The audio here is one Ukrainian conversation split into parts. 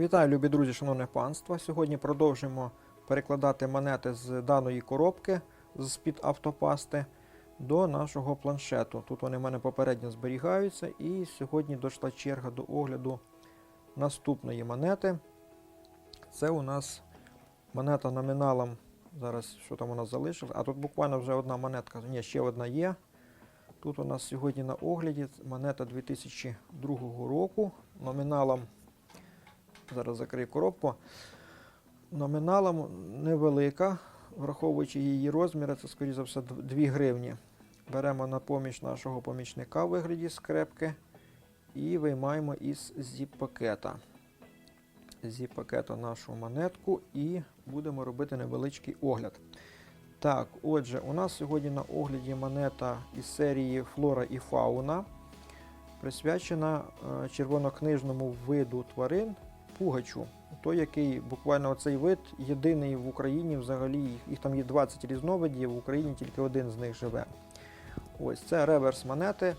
Вітаю, любі друзі, шановне панство. Сьогодні продовжуємо перекладати монети з даної коробки з-під автопасти до нашого планшету. Тут вони в мене попередньо зберігаються, і сьогодні дійшла черга до огляду наступної монети. Це у нас монета номіналом. Зараз що там у нас залишилось? А тут буквально вже одна монетка. Ні, ще одна є. Тут у нас сьогодні на огляді монета 2002 року номіналом Зараз закрию коробку. Номіналом невелика, враховуючи її розміри, це, скоріше за все, 2 гривні. Беремо на поміч нашого помічника у вигляді скрепки і виймаємо із зіп-пакета. Зіп-пакета нашу монетку і будемо робити невеличкий огляд. Так, отже, у нас сьогодні на огляді монета із серії Флора і Фауна, присвячена е, червонокнижному виду тварин пугачу. Той, який буквально цей вид єдиний в Україні взагалі, їх, там є 20 різновидів, в Україні тільки один з них живе. Ось це реверс монети.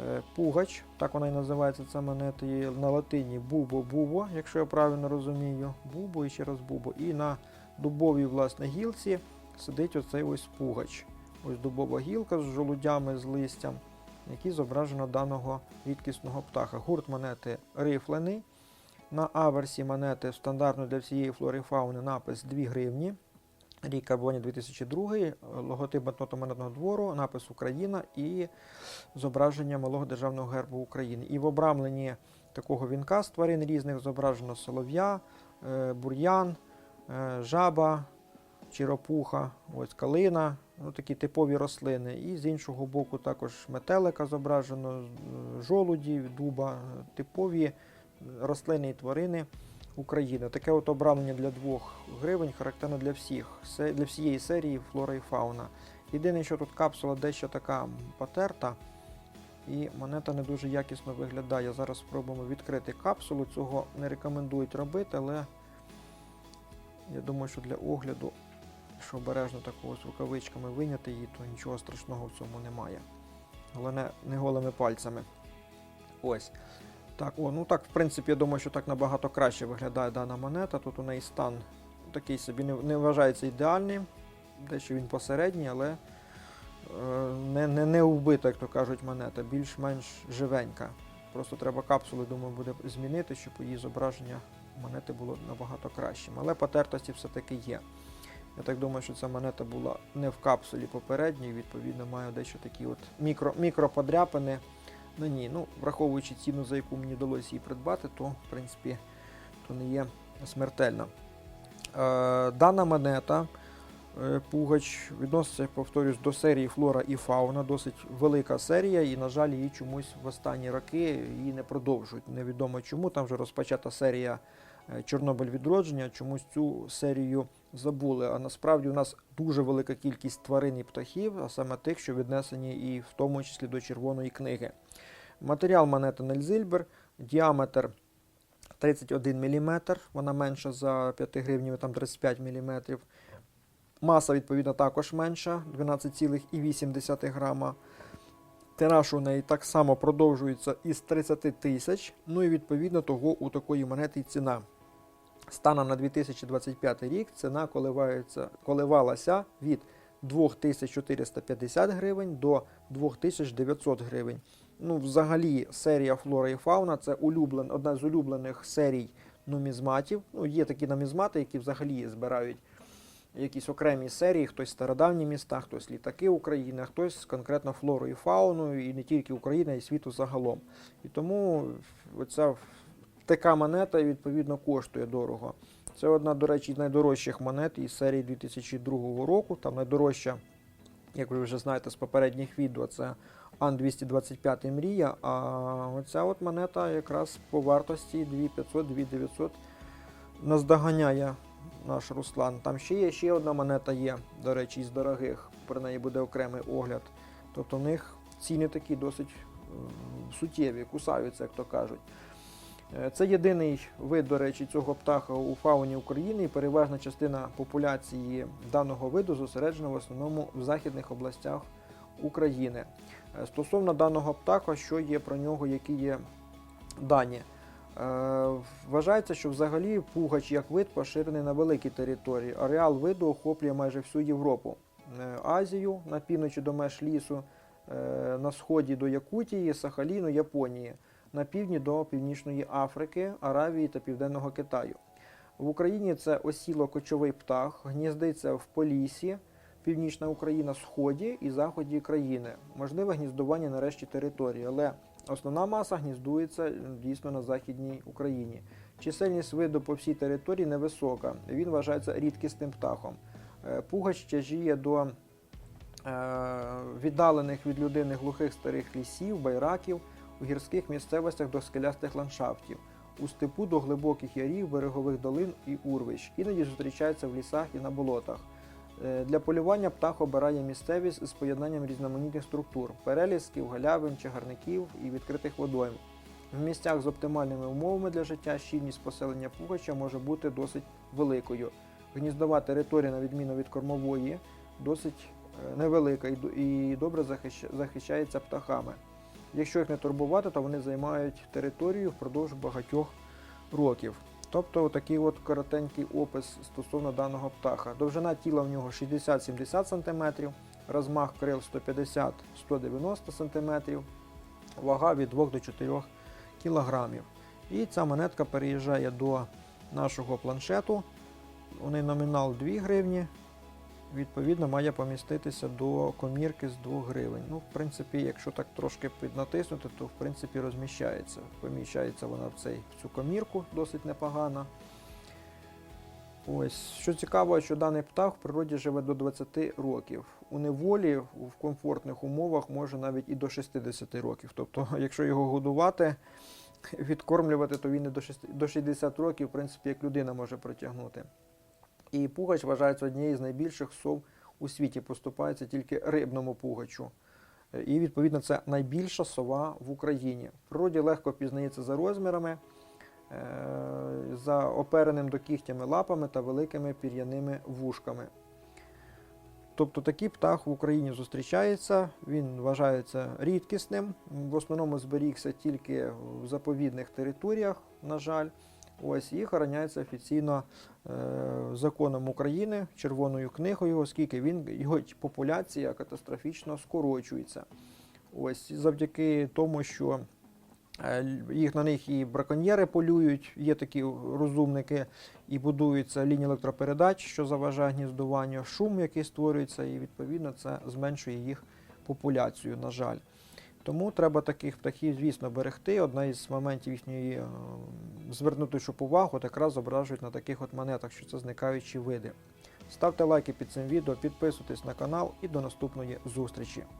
е, Пугач, так вона і називається ця монета, і на латині бубо-бубо, якщо я правильно розумію. Бубо і ще раз бубо. І на дубовій власне гілці сидить оцей ось пугач. Ось дубова гілка з жолудями, з листям, які зображено даного рідкісного птаха. Гурт монети рифлений. На аверсі монети стандартно для всієї флори фауни напис 2 гривні. Рік карбоні 2002, логотип банкнотно-монетного двору, напис Україна і зображення малого державного гербу України. І в обрамленні такого вінка з тварин різних зображено солов'я, е, бур'ян, е, жаба, чиропуха, ось калина, ну, такі типові рослини. І з іншого боку також метелика зображено, е, жолуді, дуба, типові рослини і тварини України. Таке от обрамлення для 2 гривень характерно для всіх, для всієї серії флора і фауна. Єдине, що тут капсула дещо така потерта, і монета не дуже якісно виглядає. Зараз спробуємо відкрити капсулу. Цього не рекомендують робити, але я думаю, що для огляду, якщо обережно такого з рукавичками виняти її, то нічого страшного в цьому немає. Головне, не голими пальцями. Ось. Так, о, ну так, в принципі, я думаю, що так набагато краще виглядає дана монета. Тут у неї стан такий собі не, не вважається ідеальним, дещо він посередній, але е, не, не, не вбита, як то кажуть, монета, більш-менш живенька. Просто треба капсули, думаю, буде змінити, щоб її зображення монети було набагато кращим. Але потертості все-таки є. Я так думаю, що ця монета була не в капсулі попередньої, відповідно, має дещо такі от мікро, мікроподряпини на ній. Ну, враховуючи ціну, за яку мені вдалося її придбати, то в принципі то не є смертельно. Е, дана монета е, Пугач відноситься, повторюсь, до серії Флора і Фауна. Досить велика серія, і, на жаль, її чомусь в останні роки її не продовжують. Невідомо чому. Там вже розпочата серія е, Чорнобиль відродження. Чомусь цю серію забули. А насправді у нас дуже велика кількість тварин і птахів, а саме тих, що віднесені і в тому числі до червоної книги. Матеріал монети Нельзильбер, діаметр 31 мм, вона менша за 5 гривнів, там 35 мм. Маса, відповідно, також менша 12,8 грама. Тираж у неї так само продовжується із 30 тисяч. Ну і відповідно того у такої монети ціна. Станом на 2025 рік ціна коливається, коливалася від 2450 гривень до 2900 гривень. Ну, взагалі, серія Флора і Фауна це улюблен, одна з улюблених серій нумізматів. Ну, є такі нумізмати, які взагалі збирають якісь окремі серії, хтось стародавні міста, хтось літаки України, а хтось конкретно флору і фауну, і не тільки України, а й світу загалом. І тому оця така монета відповідно коштує дорого. Це одна, до речі, з найдорожчих монет із серії 2002 року. Там найдорожча, як ви вже знаєте з попередніх відео, це Ан 225 Мрія. А оця от монета якраз по вартості 2500-2900 наздоганяє наш Руслан. Там ще є ще одна монета є, до речі, із дорогих. Про неї буде окремий огляд. Тобто в них ціни такі досить суттєві, кусаються, як то кажуть. Е, Це єдиний вид, до речі, цього птаха у фауні України, і переважна частина популяції даного виду зосереджена в основному в західних областях України. Е, Стосовно даного птаха, що є про нього, які є дані. Е, Вважається, що взагалі пугач як вид поширений на великій території. Ареал виду охоплює майже всю Європу, Азію на півночі до меж лісу, на сході до Якутії, Сахаліну, Японії, на півдні до Північної Африки, Аравії та Південного Китаю. В Україні це осіло-кочовий птах, гніздиться в Полісі, Північна Україна, Сході і заході країни. Можливе гніздування на решті території, але основна маса гніздується дійсно на Західній Україні. Чисельність виду по всій території невисока. Він вважається рідкісним птахом. Е, Пугач тяжіє до е, віддалених від людини глухих старих лісів, байраків, у гірських місцевостях до скелястих ландшафтів, у степу до глибоких ярів, берегових долин і урвищ. Іноді зустрічається в лісах і на болотах. Е, Для полювання птах обирає місцевість з поєднанням різноманітних структур перелісків, галявин, чагарників і відкритих водойм. В місцях з оптимальними умовами для життя щільність поселення пугача може бути досить великою. Гніздова територія, на відміну від кормової, досить е, невелика і добре захищається птахами. Якщо їх не турбувати, то вони займають територію впродовж багатьох років. Тобто такий от коротенький опис стосовно даного птаха. Довжина тіла в нього 60-70 см, розмах крил 150-190 см, вага від 2 до 4 кг. І ця монетка переїжджає до нашого планшету. У неї номінал 2 гривні. Відповідно, має поміститися до комірки з 2 гривень. Ну, в принципі, якщо так трошки піднатиснути, то в принципі розміщається. Поміщається вона в, цей, в цю комірку досить непогано. Ось, що цікаво, що даний птах в природі живе до 20 років. У неволі в комфортних умовах може навіть і до 60 років. Тобто, якщо його годувати, відкормлювати, то він і до 6 до 60 років, в принципі, як людина може протягнути. І пугач вважається однією з найбільших сов у світі, поступається тільки рибному пугачу. Е, І відповідно це найбільша сова в Україні. В природі легко пізнається за розмірами, е, за опереним до кігтями лапами та великими пір'яними вушками. Тобто такий птах в Україні зустрічається, він вважається рідкісним. В основному зберігся тільки в заповідних територіях, на жаль. Ось і охороняється офіційно е, законом України, червоною книгою, оскільки він його популяція катастрофічно скорочується. Ось завдяки тому, що е, їх на них і браконьєри полюють, є такі розумники, і будуються лінії електропередач, що заважає гніздуванню, шум, який створюється, і відповідно це зменшує їх популяцію, на жаль. Тому треба таких птахів, звісно, берегти. Одна із моментів їхньої е, звернути щоб увагу, от якраз зображують на таких от монетах, що це зникаючі види. Ставте лайки під цим відео, підписуйтесь на канал і до наступної зустрічі.